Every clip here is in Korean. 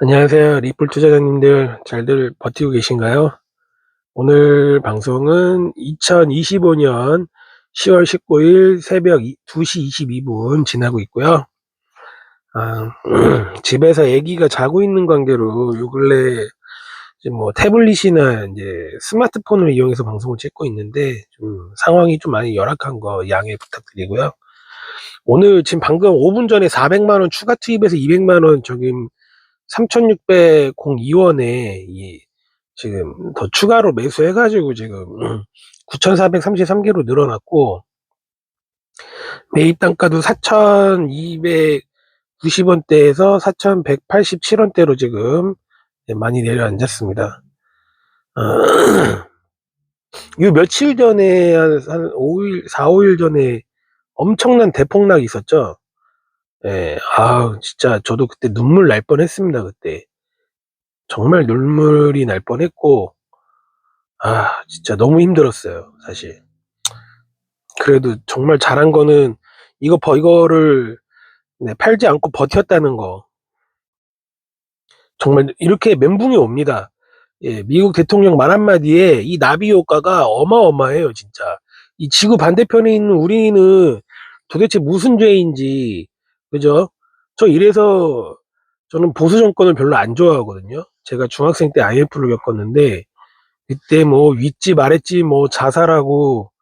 안녕하세요. 리플 투자자님들 잘들 버티고 계신가요? 오늘 방송은 2025년 10월 19일 새벽 2시 22분 지나고 있고요. 아, 집에서 아기가 자고 있는 관계로 요 근래 뭐 태블릿이나 이제 스마트폰을 이용해서 방송을 찍고 있는데 좀 상황이 좀 많이 열악한 거 양해 부탁드리고요. 오늘 지금 방금 5분 전에 400만 원 추가 투입해서 200만 원 저기 3,602원에 이 지금 더 추가로 매수해가지고 지금 9,433개로 늘어났고 매입 단가도 4,290원대에서 4,187원대로 지금 많이 내려앉았습니다. 어, 요 며칠 전에 한, 한 5일, 4, 5일 전에 엄청난 대폭락이 있었죠. 예, 아 진짜 저도 그때 눈물 날 뻔했습니다. 그때 정말 눈물이 날 뻔했고 아 진짜 너무 힘들었어요. 사실 그래도 정말 잘한 거는 이거 버 이거를 네, 팔지 않고 버텼다는 거 정말 이렇게 멘붕이 옵니다. 예, 미국 대통령 말 한마디에 이 나비 효과가 어마어마해요, 진짜. 이 지구 반대편에 있는 우리는 도대체 무슨 죄인지, 그죠? 저 이래서 저는 보수 정권을 별로 안 좋아하거든요. 제가 중학생 때 IMF를 겪었는데, 그때 뭐 윗집 아랫집 뭐 자살하고,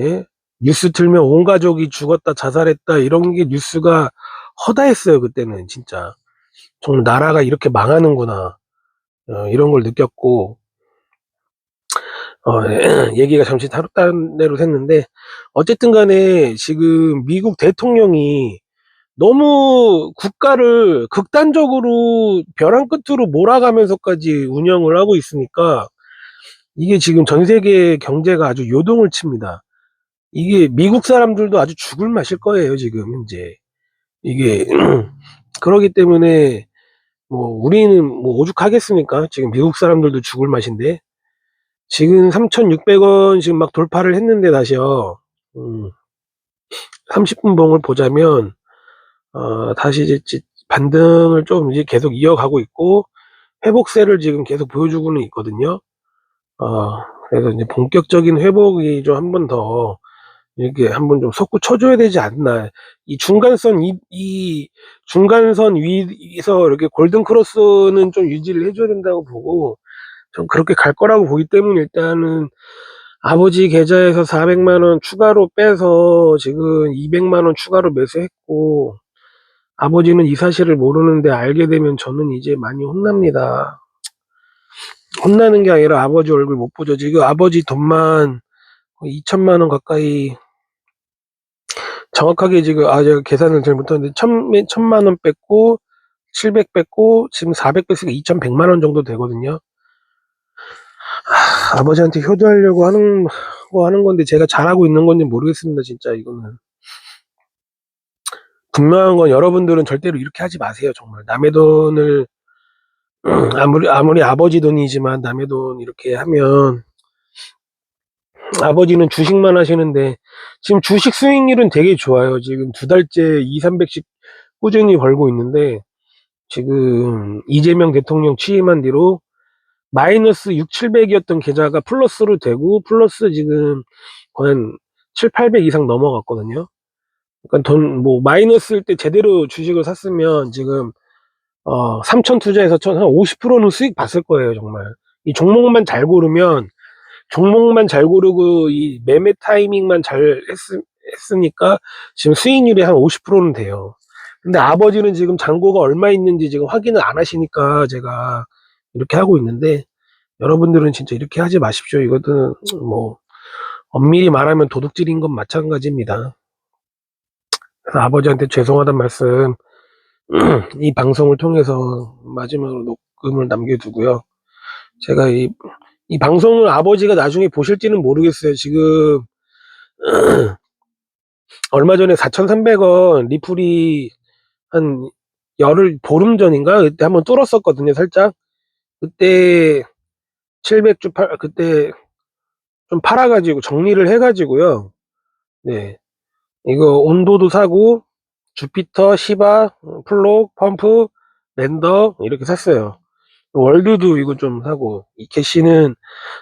예? 뉴스 틀면 온 가족이 죽었다 자살했다 이런 게 뉴스가 허다했어요, 그때는 진짜. 정말 나라가 이렇게 망하는구나. 어, 이런 걸 느꼈고, 어, 얘기가 잠시 다른 데로 샜는데, 어쨌든 간에 지금 미국 대통령이 너무 국가를 극단적으로 벼랑 끝으로 몰아가면서까지 운영을 하고 있으니까, 이게 지금 전 세계 경제가 아주 요동을 칩니다. 이게 미국 사람들도 아주 죽을 맛일 거예요, 지금, 현재. 이게, 그러기 때문에, 뭐 우리는 뭐 오죽하겠습니까? 지금 미국 사람들도 죽을 맛인데 지금 3,600원 지금 막 돌파를 했는데 다시요. 음, 30분 봉을 보자면 어, 다시 이제 반등을 좀 이제 계속 이어가고 있고 회복세를 지금 계속 보여주고는 있거든요. 어, 그래서 이제 본격적인 회복이 좀 한 번 더 이렇게 한 번 좀 솟구 쳐줘야 되지 않나. 이 중간선, 이, 이 중간선 위에서 이렇게 골든 크로스는 좀 유지를 해줘야 된다고 보고, 좀 그렇게 갈 거라고 보기 때문에 일단은 아버지 계좌에서 400만원 추가로 빼서 지금 200만원 추가로 매수했고, 아버지는 이 사실을 모르는데 알게 되면 저는 이제 많이 혼납니다. 혼나는 게 아니라 아버지 얼굴 못 보죠. 지금 아버지 돈만 2천만 원 가까이 정확하게 지금 아 제가 계산을 잘 못하는데 천 천만 원 뺐고 700 뺐고 지금 400 뺐으니까 2,100만 원 정도 되거든요. 아, 아버지한테 효도하려고 하는 거 하는 건데 제가 잘하고 있는 건지 모르겠습니다. 진짜 이거는 분명한 건 여러분들은 절대로 이렇게 하지 마세요. 정말 남의 돈을 아무리 아무리 아버지 돈이지만 남의 돈 이렇게 하면 아버지는 주식만 하시는데 지금 주식 수익률은 되게 좋아요. 지금 두 달째 2, 300씩 꾸준히 벌고 있는데 지금 이재명 대통령 취임한 뒤로 마이너스 6, 700이었던 계좌가 플러스로 되고 플러스 지금 거의 한 7, 800 이상 넘어갔거든요. 그러니까 돈 뭐 마이너스일 때 제대로 주식을 샀으면 지금 어 3천 투자해서 한 50%는 수익 봤을 거예요, 정말. 이 종목만 잘 고르면 종목만 잘 고르고 이 매매 타이밍만 잘 했, 으니까 지금 수익률이 한 50%는 돼요. 근데 아버지는 지금 잔고가 얼마 있는지 지금 확인을 안 하시니까 제가 이렇게 하고 있는데 여러분들은 진짜 이렇게 하지 마십시오. 이것은 뭐 엄밀히 말하면 도둑질인 건 마찬가지입니다. 아버지한테 죄송하단 말씀 이 방송을 통해서 마지막으로 녹음을 남겨두고요. 제가 이, 이 방송을 아버지가 나중에 보실지는 모르겠어요. 지금 얼마 전에 4,300원 리플이 한 열흘 보름 전인가 그때 한번 뚫었었거든요. 살짝 그때 700주 팔 그때 좀 팔아가지고 정리를 해가지고요. 네 이거 온도도 사고 주피터, 시바, 플록, 펌프 랜더 이렇게 샀어요. 월드도 이거 좀 사고 이 캐시는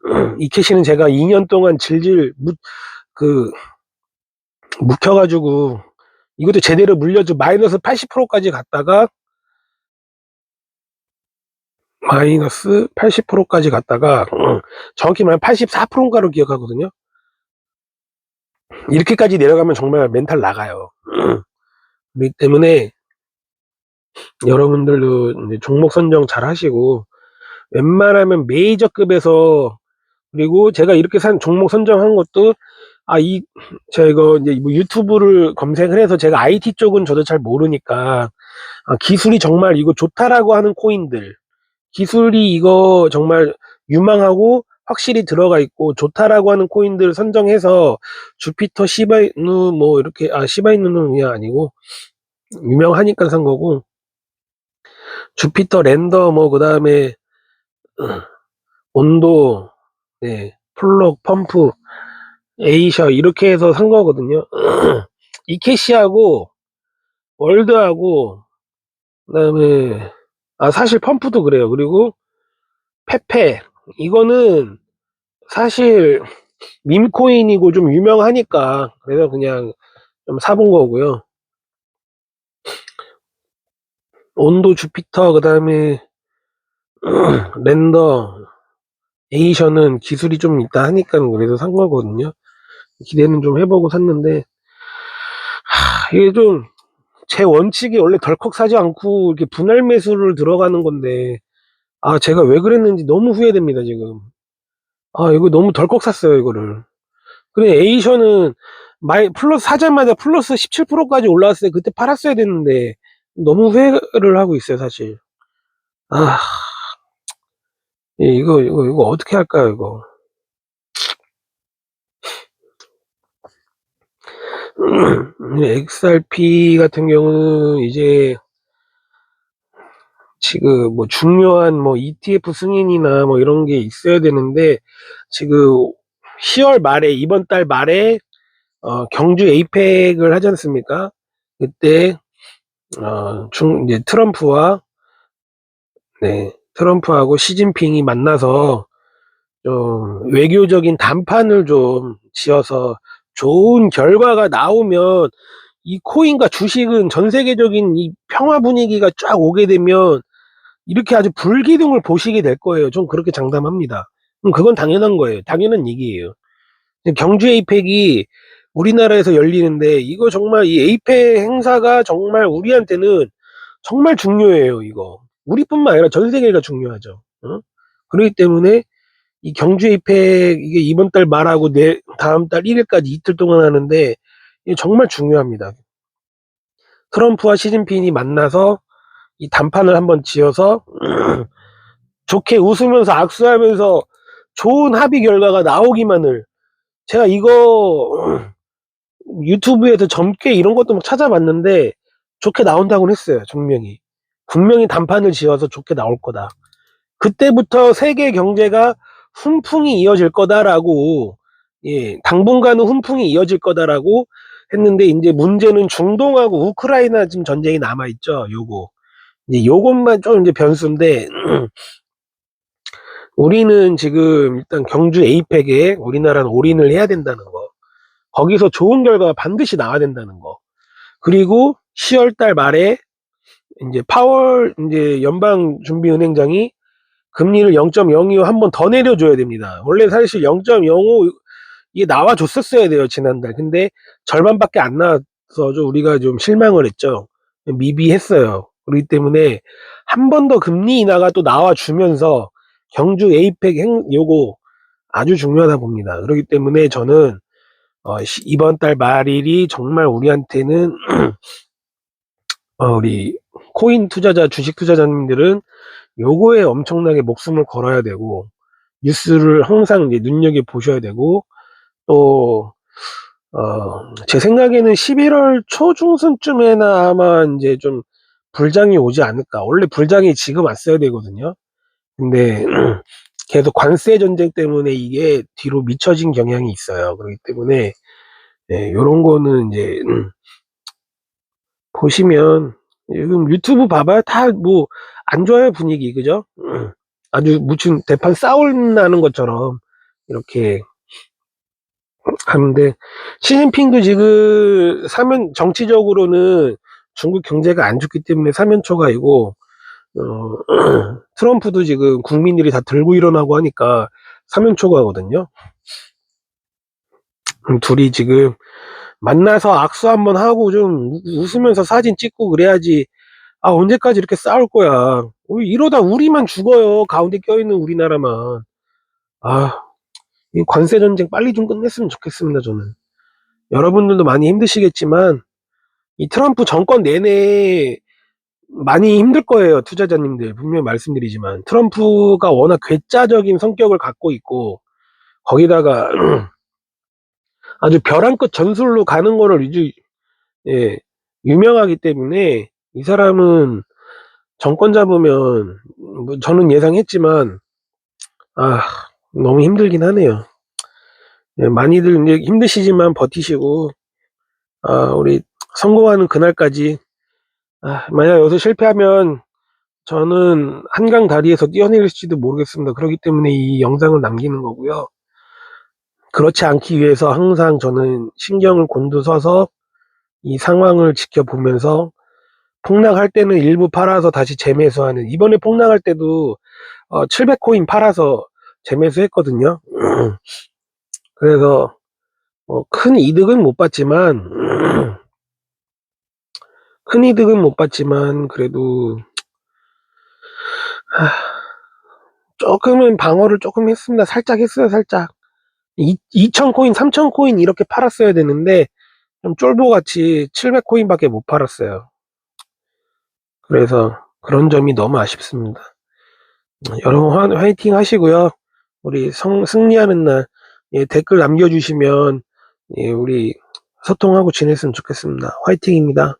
이 캐시는 제가 2년 동안 질질 묵, 그 묵혀가지고 이것도 제대로 물려줘 마이너스 80%까지 갔다가 마이너스 80%까지 갔다가 음, 정확히 말하면 84%인가로 기억하거든요. 이렇게까지 내려가면 정말 멘탈 나가요. 그렇기 때문에 여러분들도 종목 선정 잘 하시고 웬만하면 메이저급에서 그리고 제가 이렇게 산 종목 선정한 것도 아 이 제가 이제 뭐 유튜브를 검색을 해서 제가 IT 쪽은 저도 잘 모르니까 아, 기술이 정말 이거 좋다라고 하는 코인들 기술이 이거 정말 유망하고 확실히 들어가 있고 좋다라고 하는 코인들 선정해서 주피터 시바이누 뭐 이렇게 아 시바이누는 그냥 아니고 유명하니까 산 거고 주피터 랜더 뭐 그다음에 온도 네 플럭 펌프 에이셔 이렇게 해서 산 거거든요. 이케시하고 월드하고 그다음에 아 사실 펌프도 그래요. 그리고 페페 이거는 사실 밈코인이고 좀 유명하니까 그래서 그냥 좀 사본 거고요. 온도 주피터 그 다음에 랜더 에이셔는 기술이 좀 있다 하니까 그래서 산 거거든요. 기대는 좀 해보고 샀는데 하, 이게 좀 제 원칙이 원래 덜컥 사지 않고 이렇게 분할 매수를 들어가는 건데 아 제가 왜 그랬는지 너무 후회됩니다 지금. 아 이거 너무 덜컥 샀어요 이거를. 그래 에이셔는 마이 플러스 사자마자 플러스 17%까지 올라왔을 때 그때 팔았어야 됐는데 너무 후회를 하고 있어요 사실. 아. 예, 이거 이거 이거 어떻게 할까요 이거? XRP 같은 경우는 이제 지금 뭐 중요한 뭐 ETF 승인이나 뭐 이런 게 있어야 되는데 지금 10월 말에 이번 달 말에 어, 경주 에이펙을 하지 않습니까? 그때 어, 중 이제 트럼프와 네 트럼프하고 시진핑이 만나서 좀 외교적인 담판을 좀 지어서 좋은 결과가 나오면 이 코인과 주식은 전 세계적인 이 평화 분위기가 쫙 오게 되면 이렇게 아주 불기둥을 보시게 될 거예요. 좀 그렇게 장담합니다. 그럼 그건 당연한 거예요. 당연한 얘기예요. 경주 에이펙이 우리나라에서 열리는데 이거 정말 이 에이펙 행사가 정말 우리한테는 정말 중요해요. 이거 우리뿐만 아니라 전 세계가 중요하죠. 어? 그렇기 때문에 이 경주 에이펙 이게 이번 달 말하고 내 다음 달 1일까지 이틀 동안 하는데 이게 정말 중요합니다. 트럼프와 시진핑이 만나서 이 단판을 한번 지어서 좋게 웃으면서 악수하면서 좋은 합의 결과가 나오기만을 제가 이거 유튜브에서 젊게 이런 것도 막 찾아봤는데 좋게 나온다고 했어요 분명히 분명히 단판을 지어서 좋게 나올 거다. 그때부터 세계 경제가 훈풍이 이어질 거다라고 예 당분간은 훈풍이 이어질 거다라고 했는데 이제 문제는 중동하고 우크라이나 지금 전쟁이 남아 있죠 요거 이제 요것만 좀 이제 변수인데 우리는 지금 일단 경주 에이펙에 우리나라는 올인을 해야 된다는 거. 거기서 좋은 결과가 반드시 나와야 된다는 거. 그리고 10월 달 말에 이제 파월 이제 연방 준비 은행장이 금리를 0.02로 한번 더 내려줘야 됩니다. 원래 사실 0.05 이게 나와 줬었어야 돼요, 지난달. 근데 절반밖에 안 나와서 좀 우리가 좀 실망을 했죠. 미비했어요. 그렇기 때문에 한 번 더 금리 인하가 또 나와주면서 경주 에이펙 행, 요거 아주 중요하다 봅니다. 그렇기 때문에 저는 어, 시- 이번 달 말일이 정말 우리한테는 어, 우리 코인 투자자, 주식 투자자님들은 요거에 엄청나게 목숨을 걸어야 되고 뉴스를 항상 이제 눈여겨 보셔야 되고 또 어, 제 생각에는 11월 초중순쯤에나 아마 이제 좀 불장이 오지 않을까. 원래 불장이 지금 왔어야 되거든요. 근데 계속 관세 전쟁 때문에 이게 뒤로 미쳐진 경향이 있어요. 그렇기 때문에 예, 요런 거는 이제 음, 보시면 지금 유튜브 봐봐요. 다 뭐 안 좋아요 분위기 그죠? 음. 아주 무슨 대판 싸움 나는 것처럼 이렇게 하는데 시진핑도 지금 사면 정치적으로는 중국 경제가 안 좋기 때문에 사면초가이고 어, 트럼프도 지금 국민들이 다 들고 일어나고 하니까 사면초가거든요. 음, 둘이 지금 만나서 악수 한번 하고 좀 우- 웃으면서 사진 찍고 그래야지 아 언제까지 이렇게 싸울 거야. 우리 이러다 우리만 죽어요. 가운데 껴있는 우리나라만. 아이 관세 전쟁 빨리 좀 끝냈으면 좋겠습니다 저는. 여러분들도 많이 힘드시겠지만 이 트럼프 정권 내내 많이 힘들 거예요 투자자님들 분명히 말씀드리지만 트럼프가 워낙 괴짜적인 성격을 갖고 있고 거기다가 아주 벼랑 끝 전술로 가는 거를 이제 예, 유명하기 때문에 이 사람은 정권 잡으면 뭐 저는 예상했지만 아 너무 힘들긴 하네요. 예, 많이들 이제 힘드시지만 버티시고 아 우리 성공하는 그날까지 아, 만약 여기서 실패하면 저는 한강 다리에서 뛰어내릴지도 모르겠습니다. 그렇기 때문에 이 영상을 남기는 거고요. 그렇지 않기 위해서 항상 저는 신경을 곤두서서 이 상황을 지켜보면서 폭락할 때는 일부 팔아서 다시 재매수하는 이번에 폭락할 때도 700코인 팔아서 재매수했거든요. 그래서 뭐 큰 이득은 못 봤지만 큰 이득은 못 봤지만 그래도 하, 조금은 방어를 조금 했습니다. 살짝 했어요, 살짝. 2,000코인, 3,000코인 이렇게 팔았어야 되는데 좀 쫄보같이 700코인밖에 못 팔았어요. 그래서 그런 점이 너무 아쉽습니다. 여러분 화, 화이팅 하시고요. 우리 성, 승리하는 날 예, 댓글 남겨주시면 예, 우리 소통하고 지냈으면 좋겠습니다. 화이팅입니다.